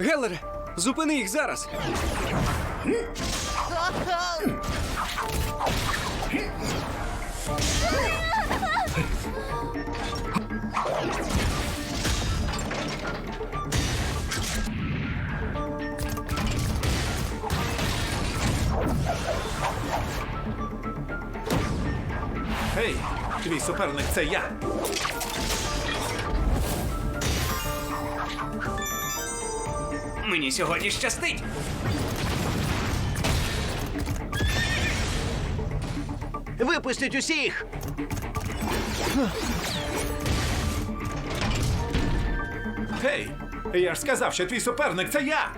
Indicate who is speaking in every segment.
Speaker 1: Гелере, зупини їх зараз.
Speaker 2: Гей, твій суперник це я.
Speaker 1: Мені сьогодні щастить.
Speaker 3: Випустіть усіх!
Speaker 2: Гей, я ж сказав, що твій суперник це я.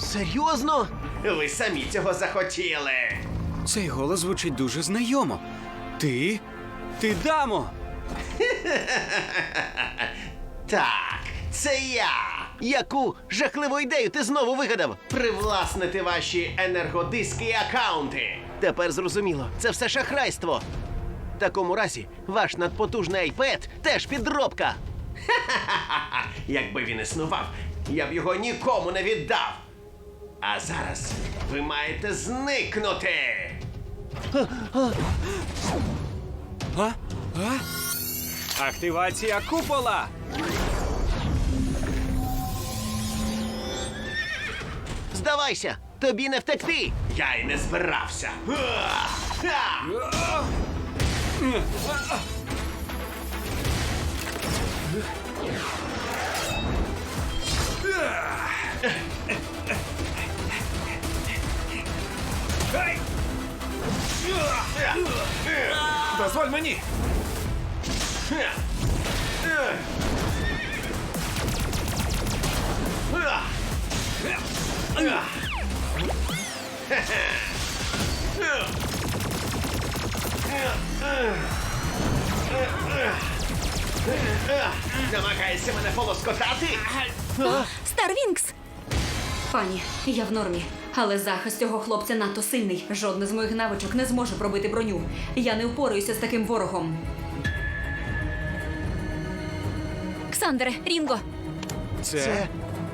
Speaker 3: Серйозно? Ви самі цього захотіли.
Speaker 1: Цей голос звучить дуже знайомо. Ти? Ти дамо!
Speaker 3: Так, це я. Яку жахливу ідею ти знову вигадав? Привласнити ваші енергодиски і акаунти. Тепер зрозуміло, це все шахрайство. В такому разі, ваш надпотужний iPad теж підробка. Ха-ха-ха! Якби він існував, я б його нікому не віддав. А зараз ви маєте зникнути.
Speaker 1: А? А? Активація купола!
Speaker 3: Здавайся, тобі не втекти. Я й не збирався.
Speaker 2: Дозволь мені.
Speaker 3: Намагаєшся мене полоскотати?
Speaker 4: Старвінкс! Пані, я в нормі, але захист цього хлопця надто сильний. Жодна з моїх навичок не зможе пробити броню. Я не впораюся з таким ворогом.
Speaker 5: Ксандре, Рінго,
Speaker 1: Це,
Speaker 3: Це-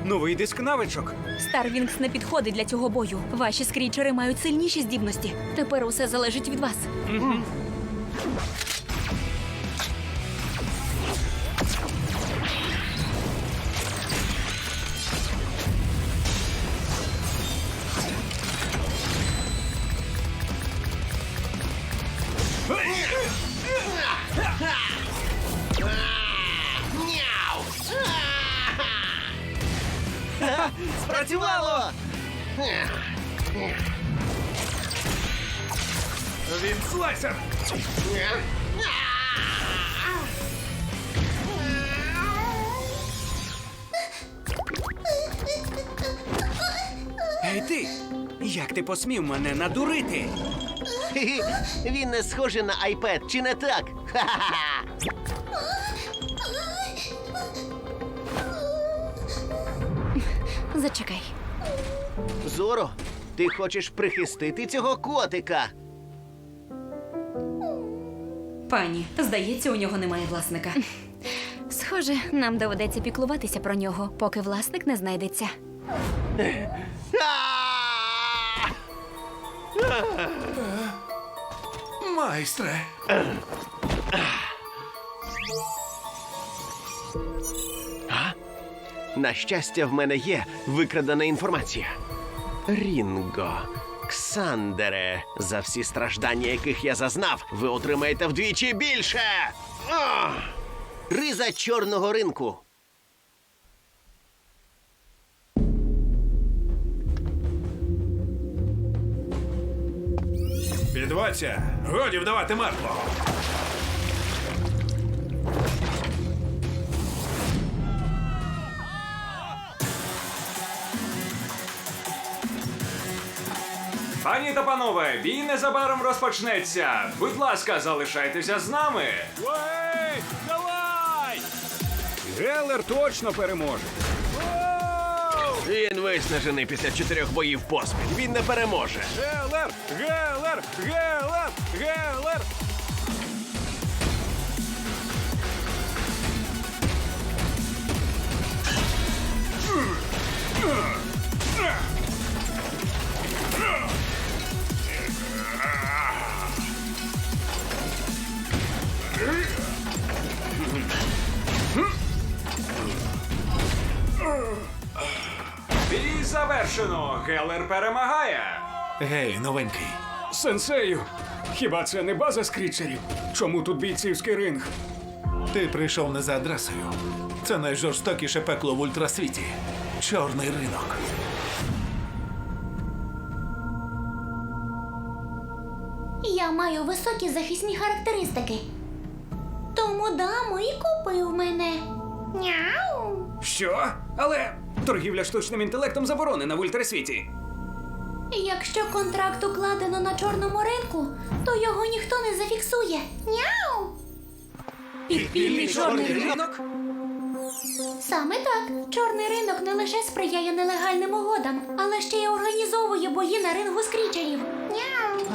Speaker 1: новий диск навичок.
Speaker 5: Старвінгс не підходить для цього бою. Ваші скрічери мають сильніші здібності. Тепер усе залежить від вас.
Speaker 3: Няу!
Speaker 1: Ей ти! Як ти посмів мене надурити?
Speaker 3: Хі-хі, Він не схожий на iPad, чи не так? Ха-ха-ха!
Speaker 5: Зачекай.
Speaker 3: Зоро, ти хочеш прихистити цього котика?
Speaker 4: Пані, здається, у нього немає власника.
Speaker 5: Схоже, нам доведеться піклуватися про нього, поки власник не знайдеться.
Speaker 2: Майстре.
Speaker 3: На щастя, в мене є викрадена інформація. Рінго, Ксандере, за всі страждання, яких я зазнав, ви отримаєте вдвічі більше. Ах! Риза чорного ринку.
Speaker 2: Підводься. Годі вдавати мертвого.
Speaker 6: Пані та панове, бій незабаром розпочнеться. Будь ласка, залишайтеся з нами.
Speaker 3: Він виснажений після чотирьох боїв поспіль. Він не переможе.
Speaker 2: Гелер! Гелер! Гелер! Гелер!
Speaker 6: Бій завершено. Гелер перемагає.
Speaker 2: Гей, новенький.
Speaker 7: Сенсею, хіба це не база скрічерів? Чому тут бійцівський ринг?
Speaker 2: Ти прийшов не за адресою. Це найжорстокіше пекло в ультрасвіті. Чорний ринок.
Speaker 8: Я маю високі захисні характеристики. Тому дамо і купив мене. Няу.
Speaker 7: Що? Але торгівля штучним інтелектом заборонена в ультрасвіті.
Speaker 8: Якщо контракт укладено на чорному ринку, то його ніхто не зафіксує. Няу.
Speaker 4: Підпільний чорний ринок?
Speaker 8: Саме так. Чорний ринок не лише сприяє нелегальним угодам, але ще й організовує бої на рингу скрічерів. Няу.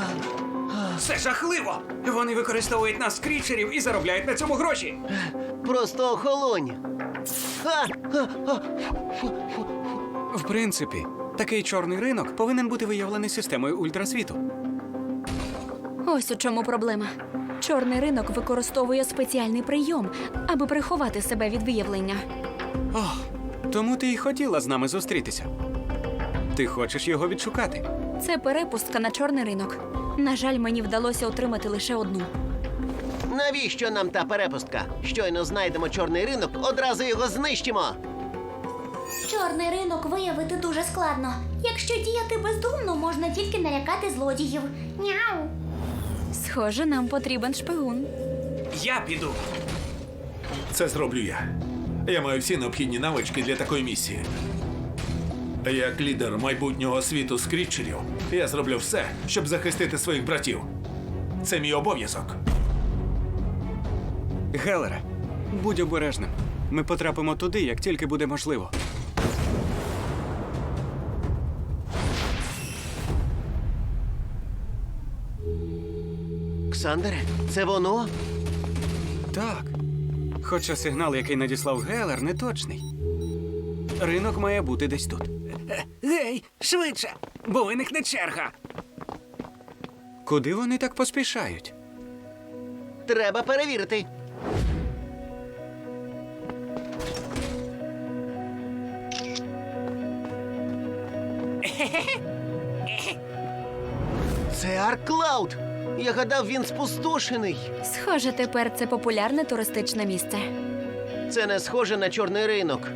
Speaker 7: Це жахливо! Вони використовують нас скрічерів і заробляють на цьому гроші.
Speaker 3: Просто охолонь.
Speaker 1: В принципі, такий чорний ринок повинен бути виявлений системою ультрасвіту.
Speaker 5: Ось у чому проблема. Чорний ринок використовує спеціальний прийом, аби приховати себе від виявлення.
Speaker 1: О, тому ти й хотіла з нами зустрітися. Ти хочеш його відшукати.
Speaker 5: Це перепустка на чорний ринок. На жаль, мені вдалося отримати лише одну.
Speaker 3: Навіщо нам та перепустка? Щойно знайдемо чорний ринок, одразу його знищимо.
Speaker 8: Чорний ринок виявити дуже складно. Якщо діяти бездумно, можна тільки налякати злодіїв. Няу.
Speaker 5: Схоже, нам потрібен шпигун.
Speaker 7: Я піду.
Speaker 2: Це зроблю я. Я маю всі необхідні навички для такої місії. Як лідер майбутнього світу скрітчерів, я зроблю все, щоб захистити своїх братів. Це мій обов'язок.
Speaker 1: Гелере, будь обережним. Ми потрапимо туди, як тільки буде можливо.
Speaker 3: Ксандере, це воно?
Speaker 1: Так. Хоча сигнал, який надіслав Гелер, не точний. Ринок має бути десь тут.
Speaker 7: Гей, швидше, бо виникне черга.
Speaker 1: Куди вони так поспішають?
Speaker 3: Треба перевірити. Це Арклауд! Я гадав, він спустошений.
Speaker 5: Схоже, тепер це популярне туристичне місце.
Speaker 3: Це не схоже на чорний ринок.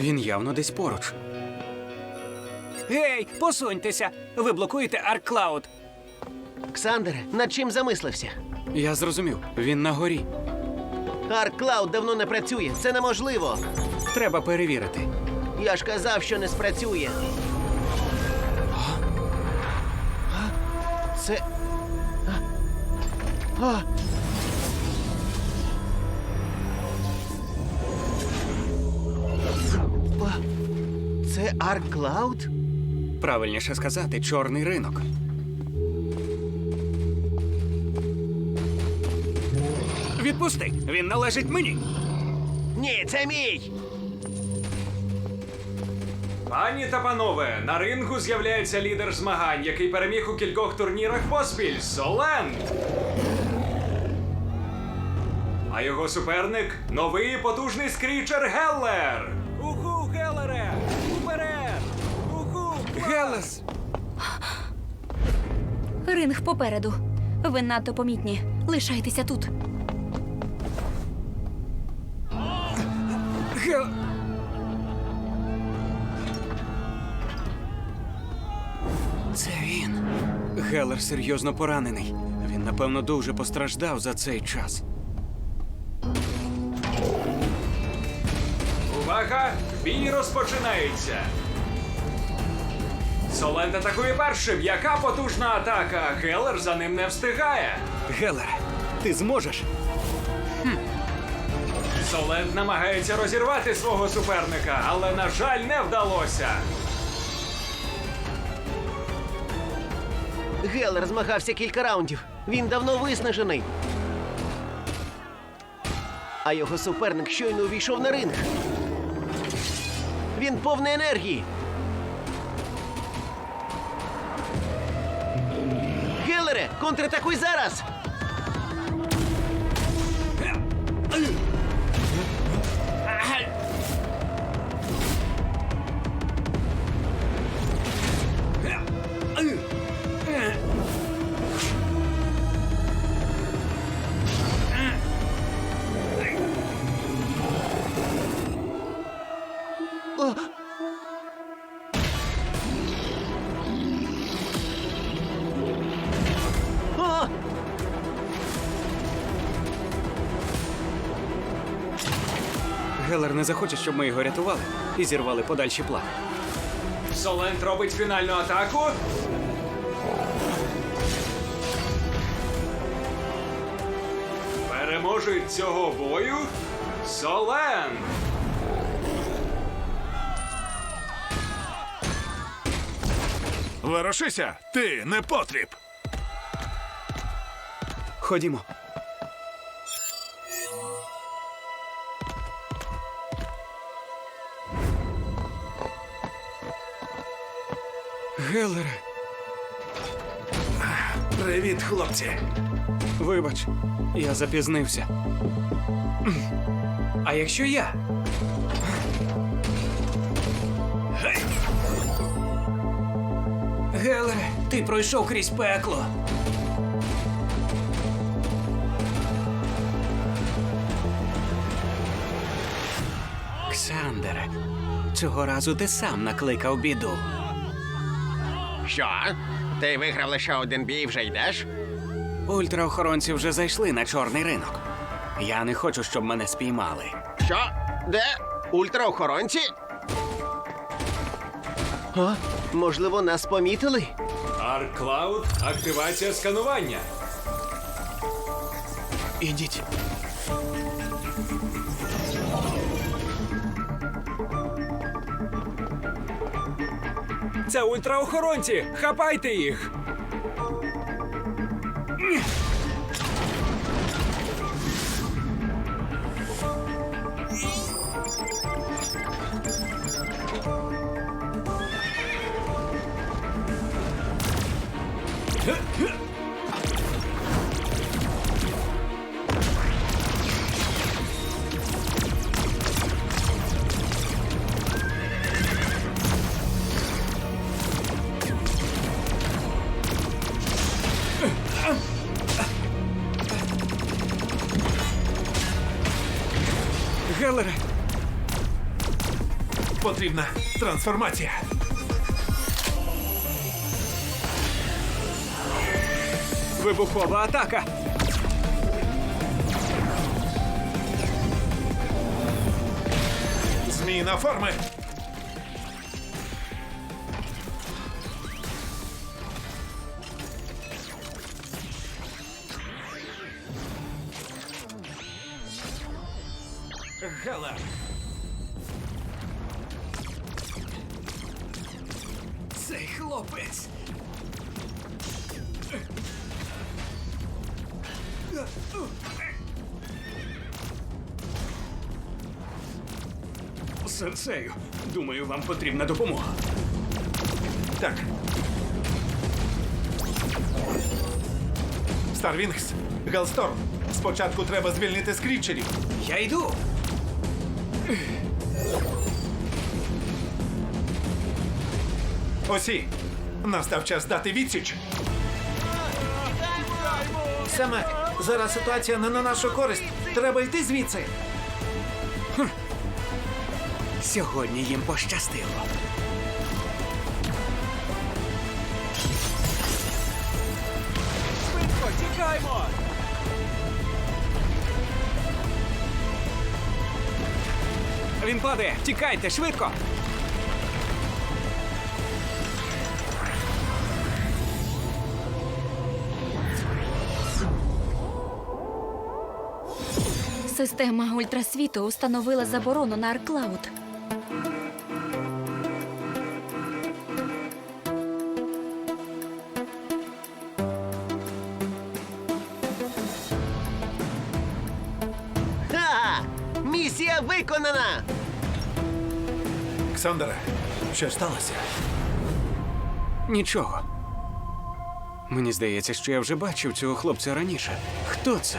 Speaker 1: Він явно десь поруч.
Speaker 7: Гей, посуньтеся! Ви блокуєте Арклауд.
Speaker 3: Ксандере, над чим замислився?
Speaker 1: Я зрозумів, він на горі.
Speaker 3: Арклауд давно не працює. Це неможливо.
Speaker 1: Треба перевірити.
Speaker 3: Я ж казав, що не спрацює. Це. А. Це Арклауд?
Speaker 1: Правильніше сказати, чорний ринок.
Speaker 7: Відпусти! Він належить мені.
Speaker 3: Ні, це мій!
Speaker 6: Пані та панове, на рингу з'являється лідер змагань, який переміг у кількох турнірах поспіль Соленд. А його суперник новий і потужний скрічер Геллер.
Speaker 7: Уху, Гелере! Уперед! Уху!
Speaker 1: Гелес!
Speaker 5: Ринг попереду. Ви надто помітні. Лишайтеся тут.
Speaker 7: Гел...
Speaker 1: він. Гелер серйозно поранений. Він, напевно, дуже постраждав за цей час.
Speaker 6: Увага! Бій розпочинається. Соленд атакує першим. Яка потужна атака? Геллер за ним не встигає.
Speaker 1: Гелере, ти зможеш?
Speaker 6: Солент намагається розірвати свого суперника, але, на жаль, не вдалося.
Speaker 3: Гелер змагався кілька раундів. Він давно виснажений. А його суперник щойно увійшов на ринг. Він повний енергії. Гелере, контратакуй зараз!
Speaker 1: Не захоче, щоб ми його рятували і зірвали подальші плани.
Speaker 6: Солент робить фінальну атаку. Переможець цього бою Солент.
Speaker 2: Ворушися, ти не потріб.
Speaker 1: Ходімо. Гелере,
Speaker 2: Привіт, хлопці.
Speaker 1: вибач, я запізнився.
Speaker 7: А якщо я? Гелере, ти пройшов крізь пекло.
Speaker 1: Ксандере, цього разу ти сам накликав біду.
Speaker 3: Що? Ти виграв лише один бій і вже йдеш?
Speaker 1: Ультраохоронці вже зайшли на чорний ринок. Я не хочу, щоб мене спіймали.
Speaker 3: Що? Де? Ультраохоронці? А? Можливо, нас помітили?
Speaker 6: Арк Клауд, активація сканування.
Speaker 1: Ідіть.
Speaker 6: Це ультраохоронці! Хапайте їх!
Speaker 1: Гелере,
Speaker 2: Потрібна трансформація.
Speaker 1: вибухова атака.
Speaker 2: Зміна форми.
Speaker 1: Гелер.
Speaker 7: Цей хлопець.
Speaker 1: Сенсею, думаю, вам потрібна допомога.
Speaker 2: Так. Старвінгс, Галсторм. Спочатку треба звільнити скрічерів.
Speaker 7: Я йду.
Speaker 2: Осі, настав час дати відсіч. Саме зараз ситуація не на нашу користь. Треба йти звідси.
Speaker 1: Сьогодні їм пощастило.
Speaker 6: Швидко, тікаймо!
Speaker 1: Він падає! Тікайте, швидко!
Speaker 5: Система ультрасвіту установила заборону на Арклауд.
Speaker 3: Ха! Місія виконана!
Speaker 2: Ксандере, що сталося?
Speaker 1: Нічого. Мені здається, що я вже бачив цього хлопця раніше. Хто це?